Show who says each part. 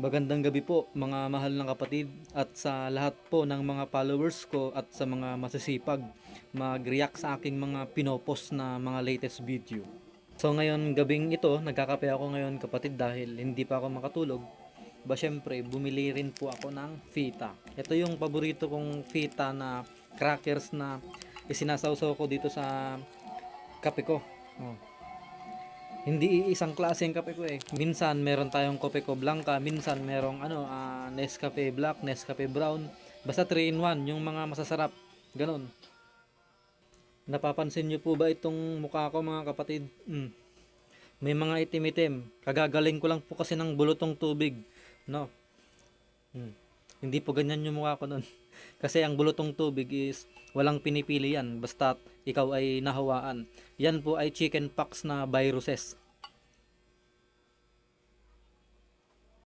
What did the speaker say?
Speaker 1: Magandang gabi po mga mahal ng kapatid at sa lahat po ng mga followers ko at sa mga masisipag mag-react sa aking mga pinopost na mga latest video. So ngayon gabing ito, nagkakape ako ngayon kapatid dahil hindi pa ako makatulog. Ba syempre, bumili rin po ako ng fita. Ito yung paborito kong fita na crackers na isinasawsaw ko dito sa kape ko. Oh. Hindi isang klase ang kape ko eh. Minsan meron tayong kape ko blanca, minsan merong ano, ah, Nescafe black, Nescafe brown. Basta 3 in 1, yung mga masasarap. Ganon. Napapansin niyo po ba itong mukha ko mga kapatid? Mm. May mga itim-itim. Kagagaling ko lang po kasi ng bulutong tubig. No. Mm. Hindi po ganyan yung mukha ko nun. Kasi ang bulutong tubig is walang pinipili yan. Basta ikaw ay nahawaan. Yan po ay chicken pox na viruses.